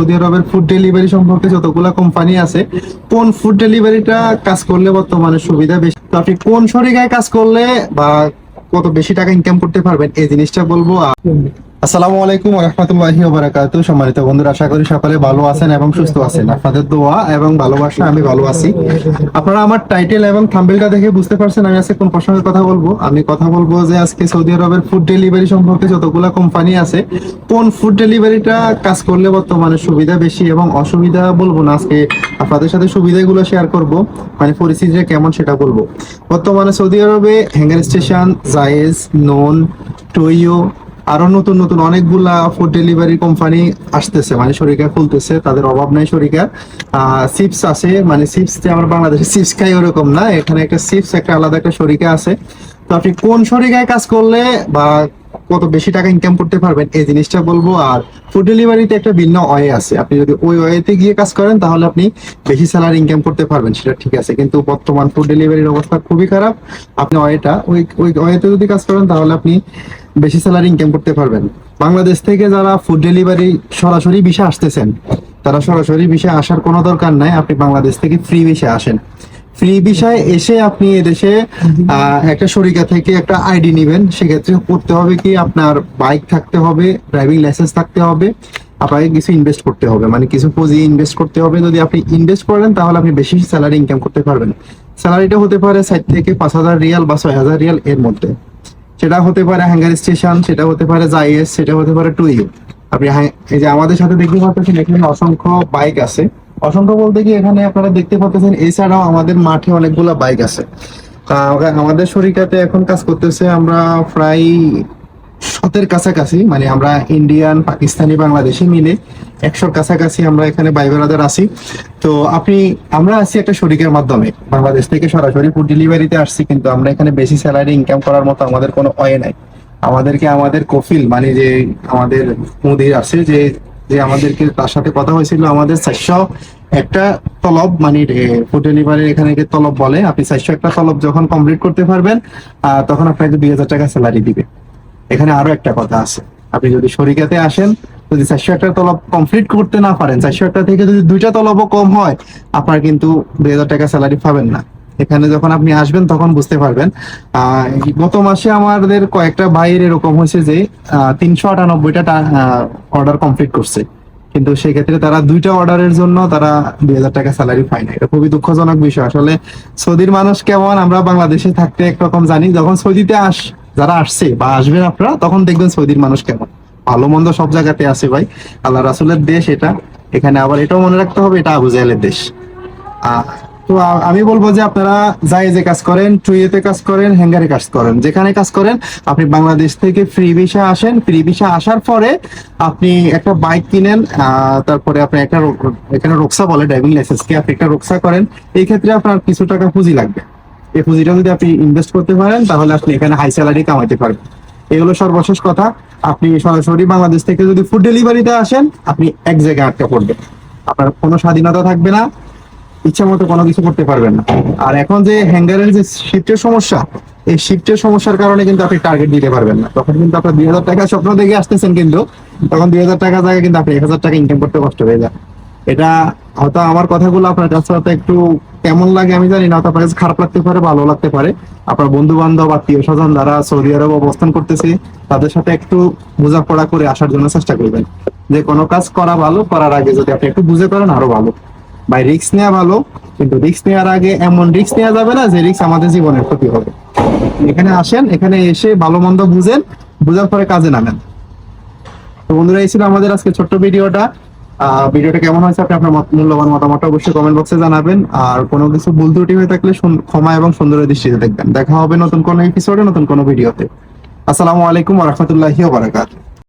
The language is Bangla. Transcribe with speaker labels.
Speaker 1: সৌদি আরবের ফুড ডেলিভারি সম্পর্কে যতগুলা কোম্পানি আছে, কোন ফুড ডেলিভারিটা কাজ করলে বর্তমানে সুবিধা বেশি? তো আপনি কোন শরিকায় কাজ করলে বা কত বেশি টাকা ইনকাম করতে পারবেন, এই জিনিসটা বলব। আর আসসালামু আলাইকুম রহমতুল্লাহি ওবারাকাতু সম্মানিত বন্ধুরা, আশা করি সকলে ভালো আছেন এবং সুস্থ আছেন। আপনাদের দোয়া এবং ভালোবাসা আমি ভালো আছি। আপনারা আমার টাইটেল এবং থাম্বেলটা দেখে বুঝতে পারছেন আমি আজকে কোন প্রসঙ্গে কথা বলব। আমি কথা বলব যে আজকে সৌদি আরবের ফুড ডেলিভারি সম্পর্কে যতগুলা কোম্পানি আছে, কোন ফুড ডেলিভারিটা কাজ করলে বর্তমানে সুবিধা বেশি এবং অসুবিধা বলব না, আজকে আপনাদের সাথে সুবিধাগুলো শেয়ার করব। মানে পরিস্থিতিটা কেমন সেটা বলব। বর্তমানে সৌদি আরবে হ্যাঙ্গার স্টেশন জায়েজ, নোন, টইও আরও নতুন নতুন অনেকগুলা ফুড ডেলিভারি কোম্পানি আসতেছে মানে শরিকা খুলতেছে, তাদের অভাব নাই শরিকা। চিপস আছে মানে চিপস যে আমরা বাংলাদেশে চিপস খাই ওরকম না, এখানে একটা চিপস একটা আলাদা একটা শরিকা আছে। তো আপনি কোন শরিকায় কাজ করলে বা কত বেশি টাকা ইনকাম করতে পারবেন, এই জিনিসটা বলব। আর ফুড ডেলিভারিতে একটা ভিন্ন ওয়ে আছে। আপনি যদি ওই ওয়েতে গিয়ে কাজ করেন, তাহলে আপনি বেশি স্যালারি ইনকাম করতে পারবেন, সেটা ঠিক আছে। কিন্তু বর্তমান ফুড ডেলিভারির অবস্থা খুবই খারাপ। আপনি ওয়েটা, ওই ওই ওয়েতে যদি কাজ করেন, তাহলে আপনি বেশি স্যালারি ইনকাম করতে পারবেন। বাংলাদেশ থেকে যারা ফুড ডেলিভারি সরাসরি বিষে আসতেছেন, তারা সরাসরি বিষে আসার কোনো দরকার নাই। আপনি বাংলাদেশ থেকে ফ্রি বিষে আসেন। ফ্রি বিষয়ে এসে আপনি এদেশে একটা শরিকা থেকে একটা আইডি নেবেন। সেক্ষেত্রে করতে হবে কি আপনার বাইক থাকতে হবে ড্রাইভিং লাইসেন্স থাকতে হবে আপনাকে কিছু ইনভেস্ট করতে হবে। মানে কিছু পুঁজি ইনভেস্ট করতে হবে। যদি আপনি ইনভেস্ট করেন তাহলে আপনি বেশি স্যালারি ইনকাম করতে পারবেন। স্যালারিটা হতে পারে ষাট থেকে পাঁচ হাজার রিয়াল বা ছয় হাজার রিয়াল এর মধ্যে। সেটা হতে পারে হ্যাঙ্গার স্টেশন সেটা হতে পারে জাইএস সেটা হতে পারে টু টুইউ আপনি হ্যাঁ- এই যে আমাদের সাথে দেখতে পাচ্ছেন এখানে অসংখ্য বাইক আছে। অসংখ্য বলতে কি এখানে আপনারা দেখতে পাচ্ছেন এছাড়াও আমাদের মাঠে অনেকগুলো বাইক আছে। আমাদের শরিকাতে এখন কাজ করতেছে আমরা প্রায় শতের কাছাকাছি মানে আমরা ইন্ডিয়ান পাকিস্তানি বাংলাদেশি মিলে একশোর কাছাকাছি আমরা এখানে ভাই বেড়াদের আছি। তো আপনি, আমরা আছি একটা শরিকের মাধ্যমে। বাংলাদেশ থেকে সরাসরি ফুড ডেলিভারিতে আসছি, কিন্তু আমরা এখানে বেশি স্যালারি ইনকাম করার মতো আমাদের কোনো ওয়ে নাই। আমাদেরকে আমাদের কফিল মানে যে আমাদের মুদির আছে, যে যে আমাদেরকে তার সাথে কথা হয়েছিল আমাদের চারশো একটা তলব মানে ফুড ডেলিভারি এখানে তলব বলে, আপনি চারশো একটা তলব যখন কমপ্লিট করতে পারবেন তখন আপনাকে দুই হাজার টাকা স্যালারি দিবে। এখানে আরও একটা কথা আছে। আপনি যদি শরিকাতে আসেন, যদি চারশো একটা তলব কমপ্লিট করতে না পারেন, চারশো একটা থেকে যদি দুইটা তলবও কম হয়, আপনার কিন্তু দুই হাজার টাকা স্যালারি পাবেন না। এখানে যখন আপনি আসবেন, তখন বুঝতে পারবেন। গত মাসে আমাদের কয়েকটা ভাইয়ের এরকম হয়েছে যে তিনশো আটানব্বইটা অর্ডার কমপ্লিট করছে। কিন্তু সেক্ষেত্রে তারা দুইটা অর্ডারের জন্য তারা দুই হাজার টাকা স্যালারি পায় না এটা খুবই দুঃখজনক বিষয়। আসলে সৌদির মানুষ কেমন, আমরা বাংলাদেশে থাকতে একরকম জানি। যখন সৌদিতে আস, যারা আসছে বা আসবেন আপনারা, তখন দেখবেন সৌদির মানুষ কেমন। ভালো মন্দ সব জায়গাতে আছে ভাই। আল্লাহ রাসুলের দেশ এটা। এখানে আবার এটাও মনে রাখতে হবে, এটা আবু জাহেলের দেশ। তো আমি বলব যে আপনারা জায়েজে কাজ করেন, টুইয়েতে কাজ করেন, হ্যাঙ্গারে কাজ করেন, যেখানে কাজ করেন, আপনি বাংলাদেশ থেকে ফ্রি ভিসা আসেন, ফ্রি ভিসা আসার পরে আপনি একটা বাইক কিনেন তারপরে আপনি একটা এখানে রোকসা বলে, ড্রাইভিং লাইসেন্স কি আপনি একটা রোকসা করেন, এই ক্ষেত্রে আপনার কিছু টাকা পুঁজি লাগবে। এই পুঁজিটা যদি আপনি ইনভেস্ট করতে পারেন, তাহলে আপনি এখানে হাই স্যালারি কামাইতে পারবেন। এই হলো সর্বশেষ কথা। আপনি সরাসরি বাংলাদেশ থেকে যদি ফুড ডেলিভারিতে আসেন, আপনি এক জায়গায় আটকা পড়বেন। আপনার কোনো স্বাধীনতা থাকবে না। ইচ্ছা মতো কোনো কিছু করতে পারবেন না। আর এখন যে হ্যাঙ্গারের যে শিফটের সমস্যা, এই শিফটের সমস্যার কারণে কিন্তু আপনি টার্গেট দিতে পারবেন না। তখন কিন্তু আপনার দুই হাজার টাকা স্বপ্ন দেখে আসতেছেন কিন্তু, তখন দুই হাজার টাকা জায়গায় কিন্তু আপনি এক হাজার টাকা ইনকাম করতে কষ্ট হয়ে যায়। এটা হয়তো আমার কথাগুলো আপনার কাছে হয়তো একটু কেমন লাগে আমি জানি না, হয়তো আপনার কাছে খারাপ লাগতে পারে, ভালো লাগতে পারে। আপনার বন্ধু বান্ধব আত্মীয় স্বজন যারা সৌদি আরব অবস্থান করতেছে, তাদের সাথে একটু বোঝাপড়া করে আসার জন্য চেষ্টা করবেন। যে কোনো কাজ করা ভালো, করার আগে যদি আপনি একটু বুঝে করেন, আরও ভালো। ভাই রিস্ক নেওয়া ভালো, কিন্তু রিক্স নেওয়ার আগে এমন রিক্স নেওয়া যাবে না যে রিক্স আমাদের জীবনের ক্ষতি হবে। এখানে আসেন, এখানে এসে ভালো মন্দ বুঝেন, বুঝার পরে কাজে নামেন। তো বন্ধুরা, এই ছিল আমাদের আজকে ছোট্ট ভিডিওটা। ভিডিওটা কেমন হয়েছে আপনি আপনার মূল্যবান মতামতটা অবশ্যই কমেন্ট বক্সে জানাবেন। আর কোনো কিছু ভুল ত্রুটি হয়ে থাকলে ক্ষমা এবং সুন্দর দৃষ্টিতে দেখবেন। দেখা হবে নতুন কোনো এপিসোডে নতুন কোনো ভিডিওতে। আসসালামু আলাইকুম ওয়া বারাকাতুহু।